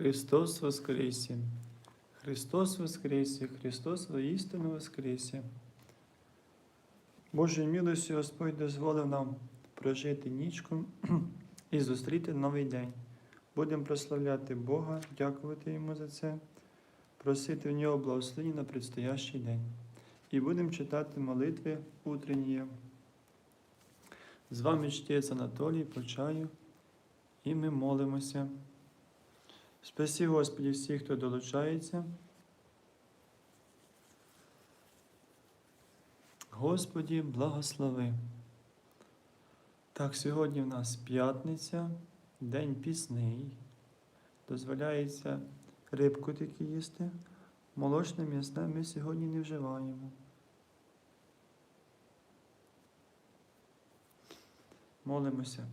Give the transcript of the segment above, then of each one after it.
Христос воскресе! Христос воскресе! Христос воістину воскресе! Божою милостю Господь дозволив нам прожити нічку і зустріти новий день. Будемо прославляти Бога, дякувати Йому за це, просити в нього благословення на предстоящий день. І будемо читати молитви утренні. З вами чтець Анатолій Почаю, і ми молимося. Спаси, Господі, всіх, хто долучається. Господі, благослови. Так, сьогодні в нас п'ятниця, день пісний. Дозволяється рибку тільки їсти. Молочне м'ясне ми сьогодні не вживаємо. Молимося.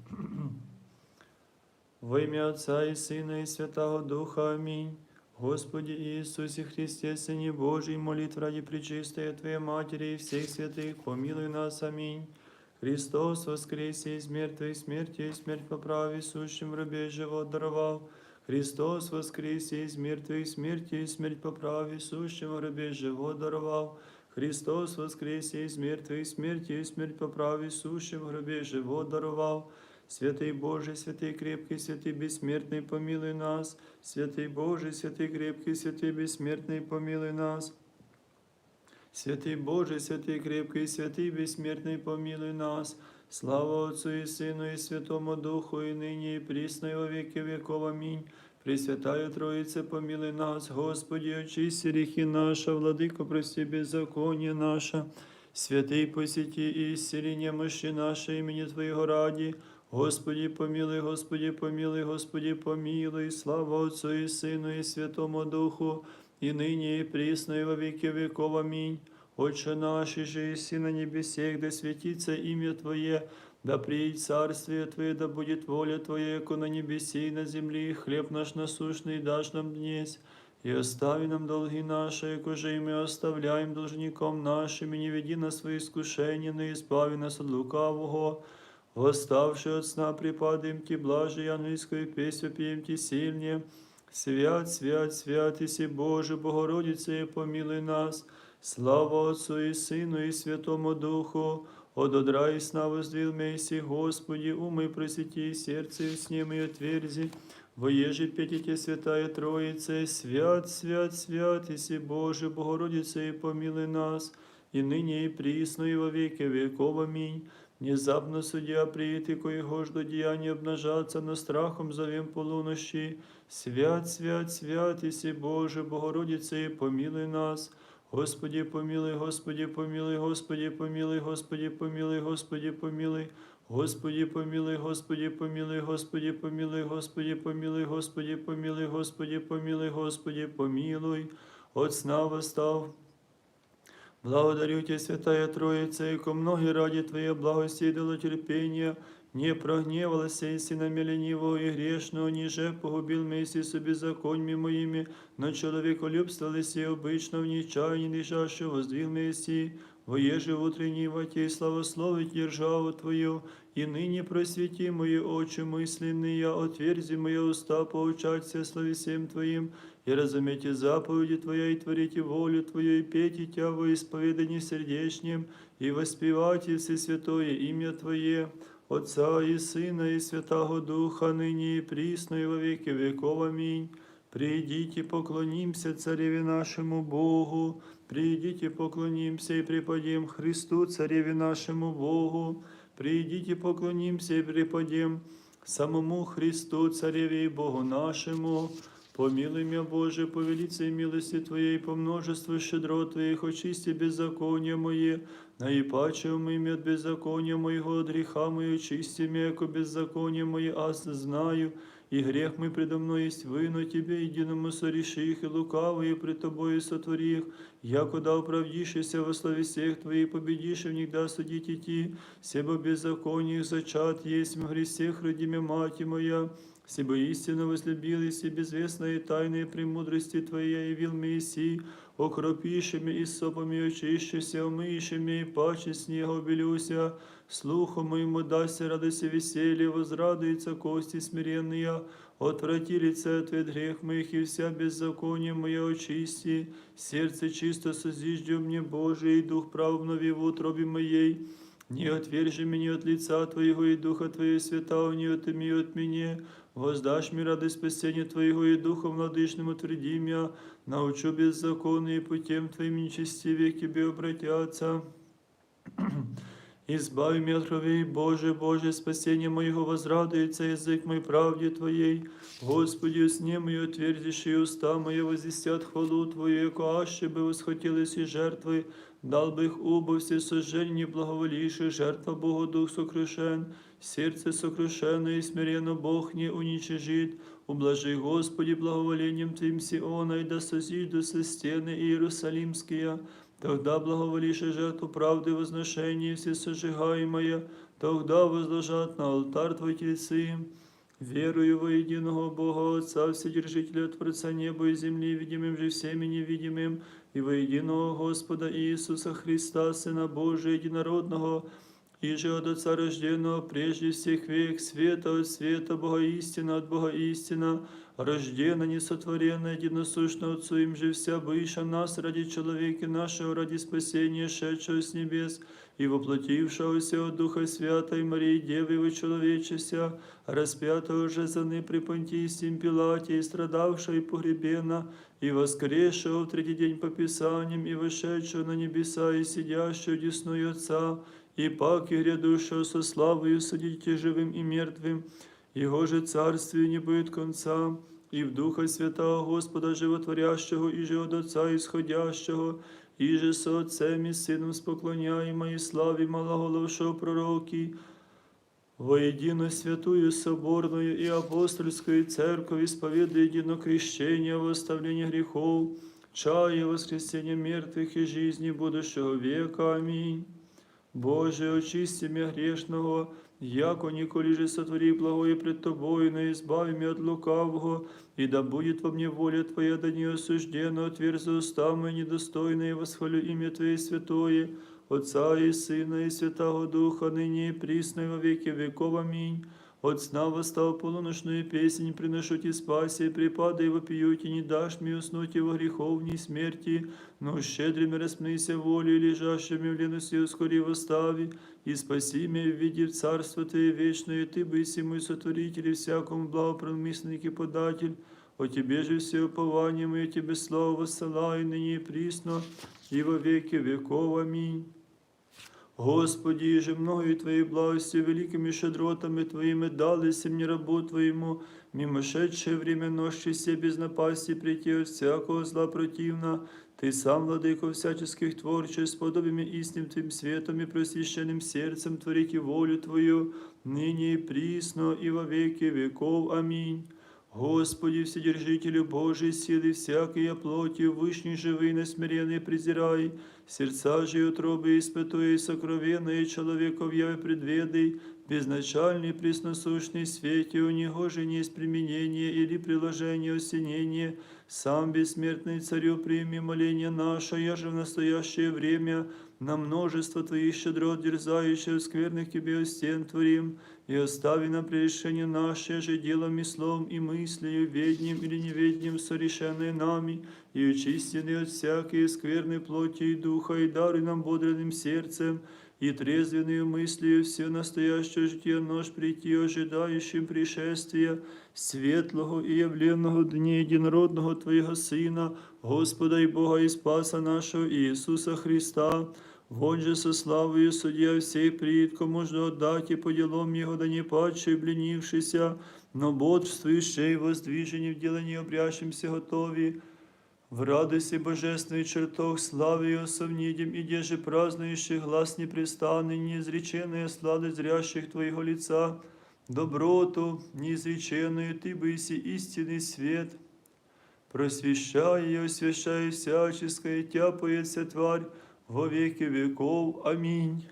Во ім'я Отця і Сина, і Святого Духа. Амінь. Господи Иисусе Христе, Сыне Божий, молитв ради Пречистая Твоей Матери и всех святых, помилуй нас. Аминь. Христос воскресе из мертвых смерти и смерть поправи, сущим в рабе живот даровал. Христос воскресе из мертвых смерти и смерть поправи, сущим в рабе живот даровал. Христос воскресе из мертвых смерти и смерть поправи, сущим в гробе живот даровал. Святий Боже, святий крепкий, святий безсмертний, помилуй нас. Святий Боже, святий крепкий, святий безсмертний, помилуй нас. Святий Боже, святий крепкий, святий безсмертний, помилуй нас. Слава Отцу і Сину, і Святому Духу, і нині, і прісно, і во віки віков. Амінь. Пресвятая Троїце, помилуй нас, Господи, очисти гріхи наша, владико, прости беззаконие наше. Святий посіті і ісцеління мощі наше імені Твоєго раді. Господи, помилуй, Господи, помилуй, Господи, помилуй, слава Отцу і Сину, і Святому Духу, і нині, і прісно, і во віки віков. Амінь. Отче наш, же иси на небесех, да святится имя Твое, да приедет царствие Твое, да будет воля Твоя, яко на небесе и на земле, хлеб наш насущный дашь нам днесь, и остави нам долги наши, яко же и мы оставляем должником нашим, и не веди нас в свои искушения, но избави нас от лукавого. Восставши от сна, припадаем Ти, блажи, ангельскую песню пьем Ти сильнее. Свят, свят, свят, Иси Боже, Богородице, и помилуй нас. Слава Отцу и Сыну и Святому Духу, от одра и сна воздвил Мейси, Господи, умы просвети, сердце и с ним и отверзи. Воеже петите, Святая Троице, свят, свят, свят, Иси Боже, Богородице, и помилуй нас, и ныне и присно, и во веки веков. Аминь. Внезапно судья приїти, коего ж до діяння обнажаться, но страхом зовем полунощі. Свят, свят, свят, Иси Боже, Богородице, и помилуй нас. Господи, помилуй, Господи, помилуй, Господи, помилуй, Господи, помилуй, Господи, помилуй. Господи, помилуй, Господи, помилуй, Господи, помилуй, Господи, помилуй, Господи, помилуй, Господи, помилуй, Господи, помилуй. От сна восстав. Благодарю Тебя, Святая Троица, яко многие ради Твоей благости и долотерпения не прогневалась и сина ленивого и грешного, ниже погубил Месси собі законьми моими, но человеколюбство лиси обычно в нечаянии лежащего воздвиг Месси, воеже в утренней воте и славословить державу Твою, и ныне просвети мои очи мысленные, отверзи мои уста поучаться словесем Твоим, и разумейте заповеди Твоя, и творите волю Твою, и пейте Тя во исповедании сердечнем, и воспевайте Всесвятое имя Твое, Отца и Сына, и Святого Духа, ныне и присно, и во веки веков. Аминь. Придите, поклонимся Цареве нашему Богу, придите, поклонимся и преподем Христу, Цареве нашему Богу, придите, поклонимся и преподем самому Христу, Цареве и Богу нашему. Помилуй меня, Боже, по велице милости Твоей, по множеству щедрот Твоих, очисти беззаконие мое, наипаче умыми от беззакония моего, от греха мое, очисти меня, яко беззаконие аз знаю, и грех мой предо мной есть вину Тебе, единому сореши их, и лукавые пред Тобою сотвори их, яко да оправдишься во славе всех Твоих, победишь и в них да судить идти, себо беззаконие их зачат есть в гресех, родиме мать моя, Сибо истинно возлюбились и безвестные тайные премудрости Твоей явил Мессии, окропишими и сопами очищися, умышими и паче снега обелюся, слуху моему дасться радости веселье, возрадуется кости смиренные, Отврати лице Твое от грех моих и вся беззаконие мое очисти. Сердце чисто созижди мне, Божий, и дух прав обнови в утробе моей. Не отвержи меня от лица Твоего и Духа Твоего святого, не отыми от меня. Воздашь мне ради спасения Твоего и Духом владычным утверди меня. Научу беззаконные путем Твоим нечестивее к Тебе обратятся. Избави меня от крови, Боже, Боже, спасение моего возрадуется язык мой правде Твоей. Господи, усне мою отвердишь, и уста мои возвестят хвалу Твою, яко аще бы восхотелись и жертвы, дал бы их убо все сожжения благоволивших, жертва Богу Дух сокрушен, сердце сокрушенное и смиренно Бог не уничижит. Ублажи, Господи, благоволением Твоим Сиона, и да созиду со стены Иерусалимские, Тогда благоволишь жертву правды возношения все сожигаемое, тогда возложат на алтарь Твой тельцы. Верую во единого Бога Отца, Вседержителя Творца неба и земли, видимым же всеми невидимым, и во единого Господа Иисуса Христа, Сына Божия, единородного, и же от Отца рожденного прежде всех век, света от света, Бога истина от Бога истина, рождена, несотворенная, единосущно Отцу им же вся быша нас ради человека нашего, ради спасения, шедшего с небес, и воплотившегося от Духа Святой Марии Девы вычеловечеся, распятого же за ны при Понтии Сим Пилате, и страдавшего и погребена, и воскресшего в третий день по Писаниям, и вошедшего на небеса, и сидящего десную Отца, и пак и грядущего со славою судите живым и мертвым, Его же царствию не будет конца, и в Духа Святого Господа Животворящего, и же от Отца исходящего, и же со Отцем и Сыном споклоняємо и славі малоголовшого пророки, воедино святую соборную и апостольскую церковь исповедуя едино крещение, восставление грехов, чая воскресения мертвых и жизни будущего века. Аминь. Боже, очисти меня грешного, яко николи же сотвори благое пред Тобою, но избави меня от лукавого, и да будет во мне воля Твоя, да не осуждена, отверзи уста мои недостойные, восхвалю имя Твое святое, Отца и Сына и Святого Духа, ныне и присно и во веки веков. Аминь. От сна восстал полуночную песнь, приношу Ти спаси, припадай вопию, Ти не дашь мне уснуть во греховней смерти, но щедрыми распнися волю, лежащими в лености ускори восстави, и спаси меня в виде в Царство Твое вечное, Ты быси мой сотворитель и всякому благопромысленник и податель, о Тебе же все упование мое, Тебе славу воссылаю, ныне и присно, и во веки веков. Аминь. Господи, же мною Твоей благости, великими щедротами Твоими дались мне рабу Твоему, мимошедшее время нощи все без напасти прийти от всякого зла противна, Ты сам, владыко всяческих творчих, с подобием истинным Твоим светом и просвященным сердцем творите волю Твою, ныне и присно, и во веки веков. Аминь. Господи, Вседержителю Божией силы, всякие плоти, вышний живый, несмиренный презирай, сердца же и утробы испытуя и сокровенные человеков яве предведай, безначальный, пресносущный свете, у него же не есть применение или приложение осенения, сам бессмертный царю прими моление наше, я же в настоящее время на множество Твоих щедрот дерзающих скверных Тебе стен творим, и остави нам прегрешение наше же делом и словом и мыслью, ведним или неведним, сорешенные нами, и очистены от всякой скверной плоти и духа, и даруй нам бодренным сердцем, и трезвенную мыслью все настоящее житие нож прийти, ожидающим пришествия светлого и явленного дня единородного Твоего Сына, Господа и Бога и Спаса нашего Иисуса Христа, Вон же со славою судья всей пред, кому же отдать и по делам Его, да не падший, бленившийся, но бодрствующий, воздвижені в делании обрящимся готові, в радости божественной чертог славы Его совнидим, и деже празднующих глаз непрестанный, неизреченная сладость зрящих Твоего лица, доброту неизреченную Ты быси истинный свет, просвещай и освящай всяческое, тяпается тварь, во веки веков. Аминь.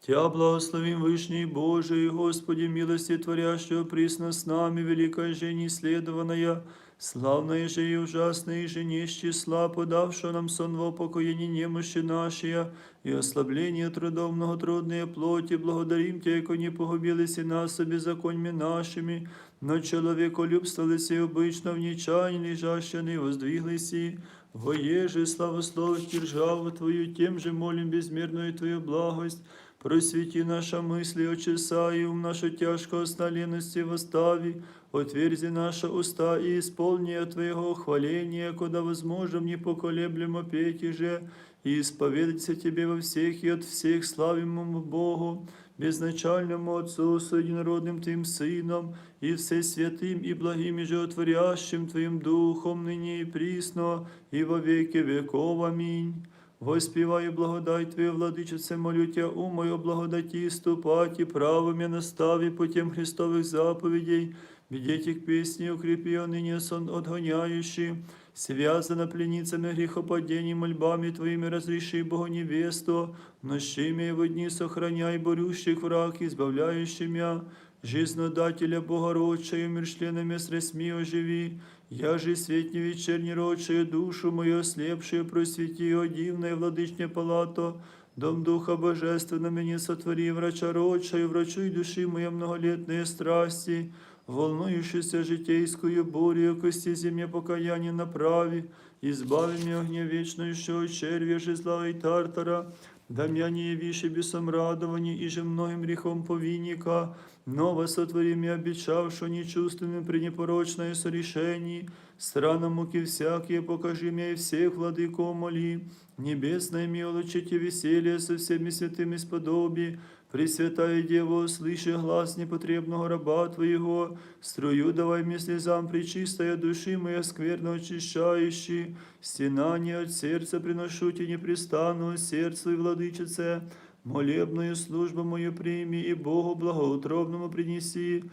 Тя благословим Вышний Божий, Господи, милости творящего присно с нами, великая же неисследованная, Славное же и ужасное же не из числа, подавшего нам сон во упокоение немощи нашей, и ослабление трудов многотрудные плоти, благодарим Тебя, яко не погубились и нас беззаконьми нашими, но человеколюбствовались и обычно в нечаянии лежащие воздвиглись и воеже славословить державу Твою, тем же молим безмерную Твою благость, Просвети наша мысли, очеса и ум нашу тяжкого сналенности восстави, отверзи наши уста и исполни от Твоего хваления, куда возможно не поколеблемо петь и же, и исповедаться Тебе во всех и от всех славимому Богу, безначальному Отцу, с единородным Твоим Сыном, и всесвятым и благим и животворящим Твоим Духом, ныне и присно, и во веки веков. Аминь. Воспіваю благодать Твою, владичице, молю Тя, у мою благодаті ступать и правом я настави путем Христовых заповедей, Бедите к песне, укрепи ныне сон отгоняющий, связана пленницами грехопадений, мольбами Твоими разреши Богу невесту, нощими его дни сохраняй борющих враг, избавляющий мя, жизнодателя Богородчаю, мир членами средстми оживи, я же свет не вечерний душу мою ослепшую просвети, о дивное владычне палато, Дом Духа Божественного мне сотвори, врача родшаю, врачуй души моей многолетные страсти, волнующуюся житейскую бурю, кости земле покаяние направи, избави меня огня вечнейшего червя, жезла и тартара, да меня не явишь бесом радований, и же многим грехом повинника, ново сотвори меня обещавшего нечувственным при непорочное сорешении, странам муки всякие покажи мне и всех владыков моли, небесное милочите веселье со всеми святыми сподоби, Пресвятая Дева, слыши глаз непотребного раба Твоего, струю давай мне слезам причистая души моя скверно очищающий, стенание от сердца приношу Тебе непрестанного сердцу и владычице, молебную службу мою прими и Богу благоутробному принеси,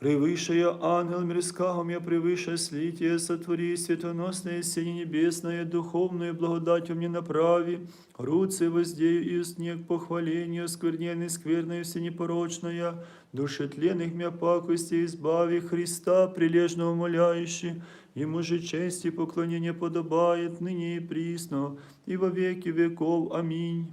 Превыше ангел мирского я превыше слитие сотвори, светоносное сине небесное, духовную благодатью мне направи, руцы воздею и снег похвалению, скверненной, скверной, всенепорочная, душетленных мя пакости избави Христа, прилежно умоляющий, Ему же честь и поклонение подобает ныне и присно, и во веки веков. Аминь.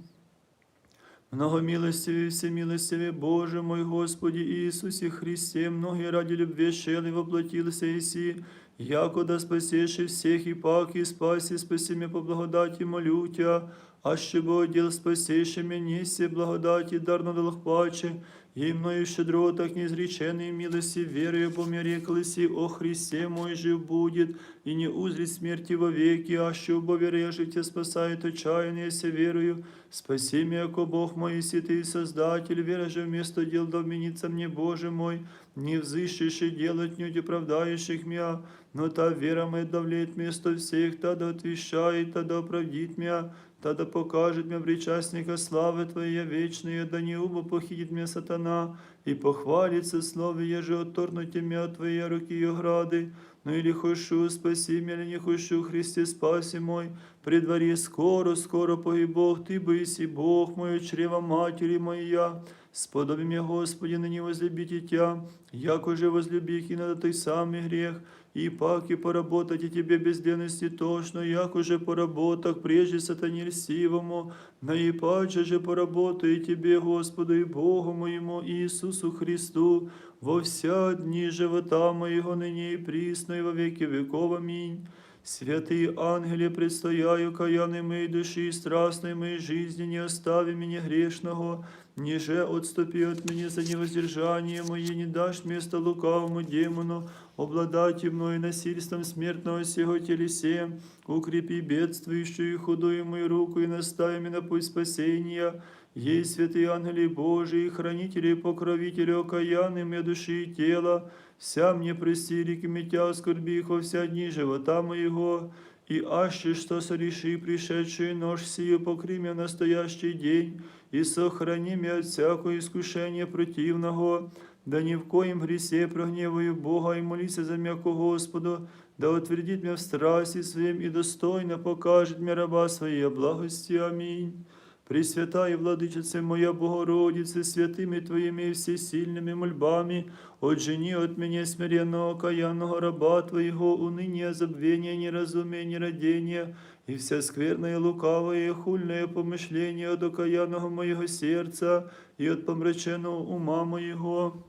Многомилостивый, всемилостивый Боже мой Господи Иисусе Христе, многие ради любви шели воплотился Иси, якода спасеши всех и пак и спаси, спаси по благодати молю Тя, а щебо дел спасеши меня, неси благодати, дарно дал паче, и мною щедро так неизреченной милости, верою помяреклися, о Христе мой жив будет, и не узрит смерти вовеки, а щебо веря життя спасает отчаяние, се верою, Спаси меня, яко Бог мой, си Ты Создатель, вера же вместо дел да вменится мне, Боже мой, не взыщешь и делать не оправдающих меня, но та вера моя давлеет вместо всех, та да отвещает, та оправдит меня, та да покажет мне причастника славы Твоей вечной, да не убо похитит меня сатана, и похвалится слове, еже отторнуть меня от Твоей руки и ограды, ну или хочу, спаси меня, или не хочу, Христе, спаси мой, при дворе скоро, скоро погиб Бог, Ты боиси Бог мой, чрева матери моя, сподоби меня, Господи, ныне возлюбите Тя, яко же возлюбих и на той самый грех, и пак и поработать и тебе безденности тошно, як уже поработах, прежде сатане льстивому, наипаче же поработаю и тебе, Господу и Богу моему Иисусу Христу, во вся дни живота моего ныне и присно и во веки веков. Аминь. Святые ангели, предстояю каяны моей души и страстной моей жизни, не остави меня грешного, ниже отступи от меня за невоздержание мое, не дашь место лукавому демону, обладать мною насильством смертного сего телесе, укрепи бедствующую и худую мою руку и настави меня на путь спасения, Ей святые ангели Божии, хранители и покровители окаянные мне души и тела, вся мне прости реки метя скорбихо вся дни живота моего, и аще что сореши пришедшую нож сию покри меня в настоящий день, и сохрани меня от всякого искушения противного, да ни в коем гресе прогневаю Бога и молися за м'яко Господу, да утвердит меня в страсти своим и достойно покажет мне раба своей благости. Аминь. Пресвятая Владычице моя Богородице, святыми Твоими и всесильными мольбами, отжени от меня смиренного окаянного раба Твоего, уныния, забвения, неразумия, нерадения, и вся скверное, лукавое, и хульное помышление от окаянного моего сердца и от помраченного ума моего.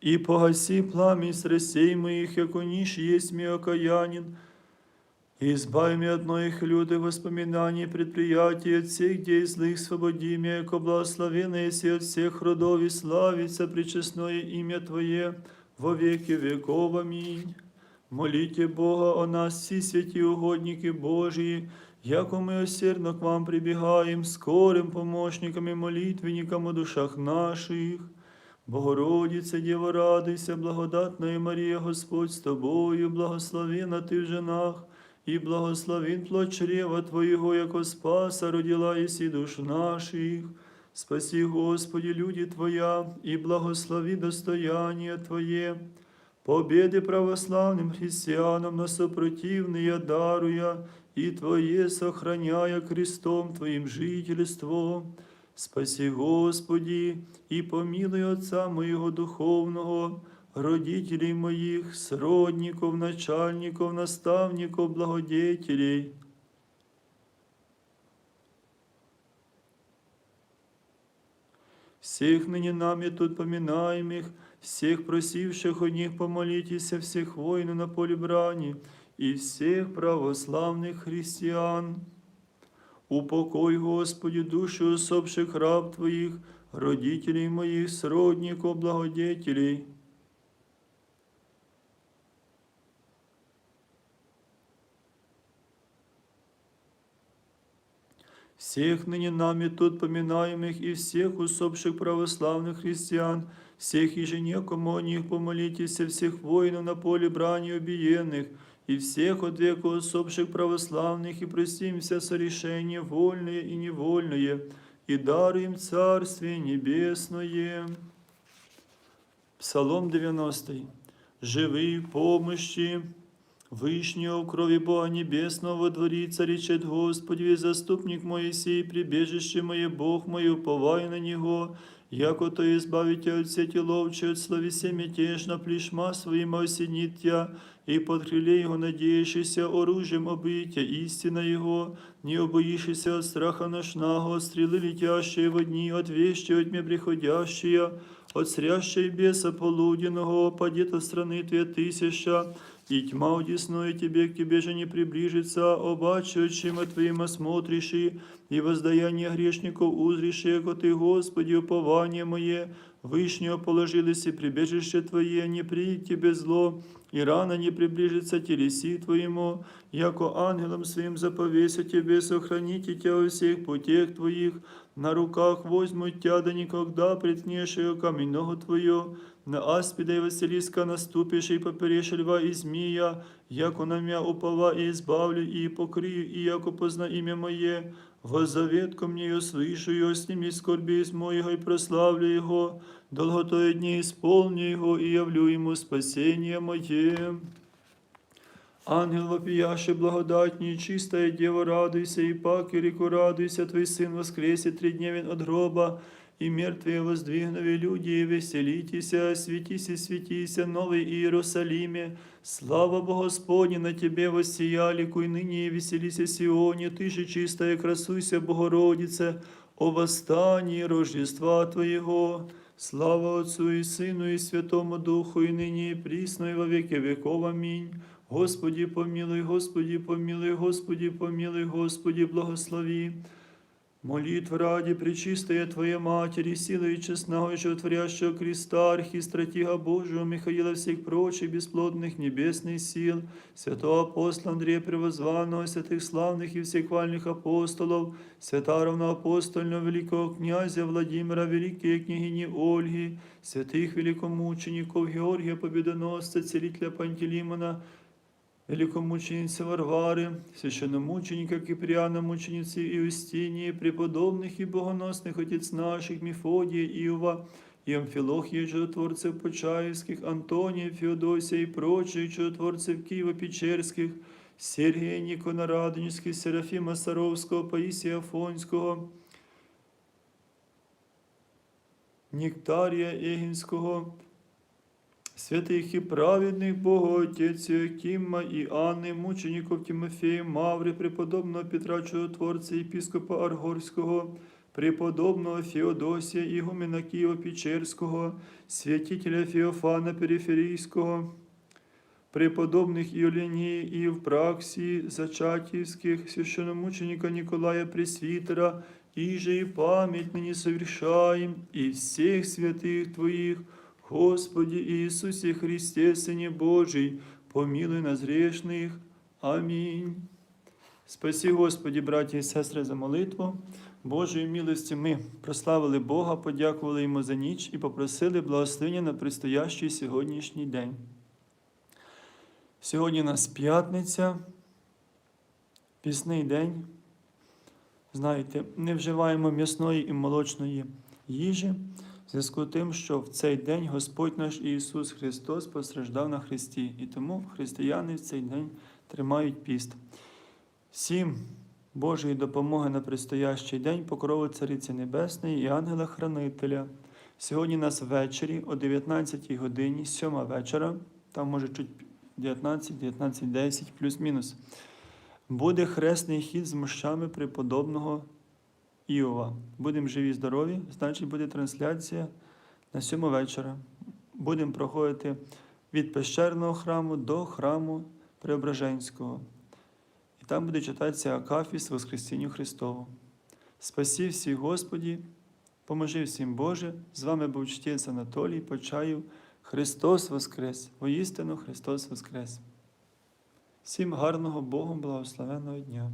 И погаси пламя страстей моих, яко ниш есть ми окаянин, и избави меня от моих лютых воспоминаний, предприятий, от всех дей злых свободи меня, яко благословенное си от всех родов и славится причестное имя Твое во веки веков. Аминь. Молите Бога о нас, всі святі угодники Божії, яко ми осердно к вам прибігаємо, скорим помощникам і молитвенникам у душах наших. Богородице, Дєво, радуйся, благодатна Марія, Господь з тобою, благословена ти в женах, і благословен плод чрева Твоєго, яко спаса родила єсі душ наших. Спаси, Господи, люди Твоя, и благослови достояние Твое. Победы православным христианам на сопротивные даруя, и Твое сохраняя крестом Твоим жительство. Спаси, Господи, и помилуй Отца моего духовного, родителей моих, сродников, начальников, наставников, благодетелей. Всех ныне нами тут поминаемых, всех просивших о них помолитесь, всех воинов на поле брани и всех православных христиан. Упокой, Господи, души усопших раб Твоих, родителей моих, сродников, благодетелей. всех ныне нами тут поминаемых и всех усопших православных христиан, всех еженекому о них помолитесь, всех воинов на поле брани убиенных, и всех от века усопших православных, и простимся сорешения вольные и невольные, и даруем Царствие Небесное. Псалом 90. Живи помощи, Вышнего в крови Бога Небесного во дворе царичет Господи, заступник Моисей, прибежище мое, Бог мой, уповай на Него, яко то избавите от сети ловче, от словесе мятежно, плешма своим осенит тя, и под крыле Его надеющийся оружием обытия, истина Его, не обоишься от страха ношного, от стрелы летящие в дни, от вещи от тьме приходящие, от срящей беса полуденного, падет от страны Твоя тысяча, и тьма удесное тебе, к тебе же не приближится, обаче очима твоим осмотришь, и воздаяние грешников узришь, яко ты, Господи, упование мое, Вышнего положились и прибежище Твое, не приедет тебе зло, и рано не приближится телеси Твоему, яко ангелом своим заповеся Тебе, сохраните Тебя во всех путях Твоих, на руках возьмут Тебя, да никогда приткнешь ее каменного Твое, на аспида и Василиска наступишь, и поперешь льва и змея, яко на мя упова и избавлю, и покрию, и яко позна имя Мое, во завет ко мне услышу его, сними скорби из моего и прославлю его, долготое дни исполню его и явлю ему спасение мое. Ангел вопияше благодатней, чистая Дева, радуйся, и пак и реку радуйся, Твой Сын воскресе тридневен от гроба, и мертвые воздвигнове люди, и веселитесь, светись и светись, новый Иерусалиме, слава Богу Господне, на Тебе воссияли, куй ныне и веселися Сионе, Ты же чистая, красуйся, Богородице, о восстании Рождества Твоего. Слава Отцу и Сыну и Святому Духу, и ныне и присно, и во веки веков. Аминь. Господи, помилуй, Господи, помилуй, Господи, помилуй, Господи, благослови. Молитва ради Пречистая Твоя Матери, силы и честного и животворящего креста, архистратига Божьего, Михаила всех прочих бесплодных небесных сил, святого апостола Андрея Превозванного, святых славных и всехвальных апостолов, свята равноапостольного великого князя Владимира, великие княгини Ольги, святых великомучеников Георгия Победоносца, целителя Пантелеймона, великомученицы Варвары, священномученика Киприана, мученицы Иустинии, преподобных и богоносных отец наших Мефодия, Иова, и Амфилохия, чудотворцев Почаевских, Антония, Феодосия и прочих чудотворцев Киева-Печерских, Сергія Нікона Радонівський, Серафіма Саровського, Паїсія Афонського, Ніктарія Егінського, святих і праведних Богоотець Кімма і Анни, мучеників Тимофея, Маври, преподобного Петра Чудотворця, єпіскопа Аргорського, преподобного Феодосія, Ігумена Києво-Печерського, святителя Феофана Периферійського, преподобних Іолінії і в Праксії, Зачатівських, священномученика Николая Пресвитера, и же и память ныне совершаем, и всех святых Твоих, Господи Иисусе Христе, Сыне Божий, помилуй нас грешных. Амінь. Спасі, Господі, браті і сестри, за молитву. Божою милості ми прославили Бога, подякували Йому за ніч і попросили благословення на предстоящий сьогоднішній день. Сьогодні у нас п'ятниця, пісний день. Знаєте, не вживаємо м'ясної і молочної їжі, в зв'язку з тим, що в цей день Господь наш Ісус Христос постраждав на Христі, і тому християни в цей день тримають піст. Всім Божої допомоги на предстоящий день, покрови Цариці Небесної і ангела-хранителя. Сьогодні нас ввечері о 19 годині, 7 вечора, там може чуть 19, 19, 10, плюс-мінус. Буде хресний хід з мощами преподобного Іова. Будемо живі, здорові, значить буде трансляція на 7 вечора. Будемо проходити від пещерного храму до храму Преображенського. І там буде читатися Акафіс Воскресінню Христову. Спасі всіх Господі, поможи всім Боже. З вами був чтець Анатолій Почаїв. Христос Воскрес! Воістину Христос Воскрес! Всім гарного Богом благословенного дня!